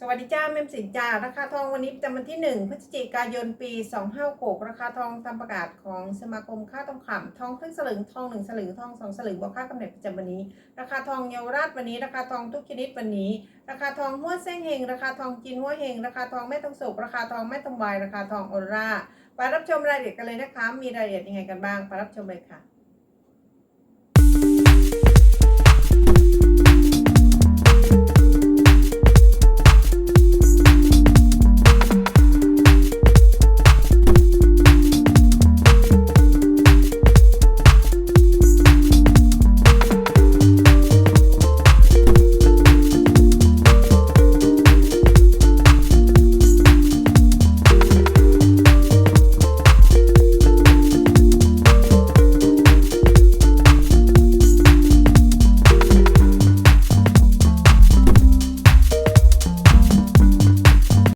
สวัสดีจ้าเมมสินจ้าราคาทองวันนี้ประจำวันที่ 1 พฤศจิกายนปี 256 ราคาทองตามประกาศของสมาคมค่าทองคำทองครึ่งสลึงทองหนึ่งสลึงทองสองสลึงบวกค่ากำเนิดประจำวันนี้ ราคาทองเยาวราชวันนี้ ราคาทองทุกชนิดวันนี้ ราคาทองหัวเส้งเฮงราคาทองจีนหัวเฮงราคาทองแม่ทองสุกราคาทองแม่ทองวายราคาทองออร่าไปรับชมรายละเอียดกันเลยนะคะ มีรายละเอียดยังไงกันบ้างไปรับชมเลยค่ะ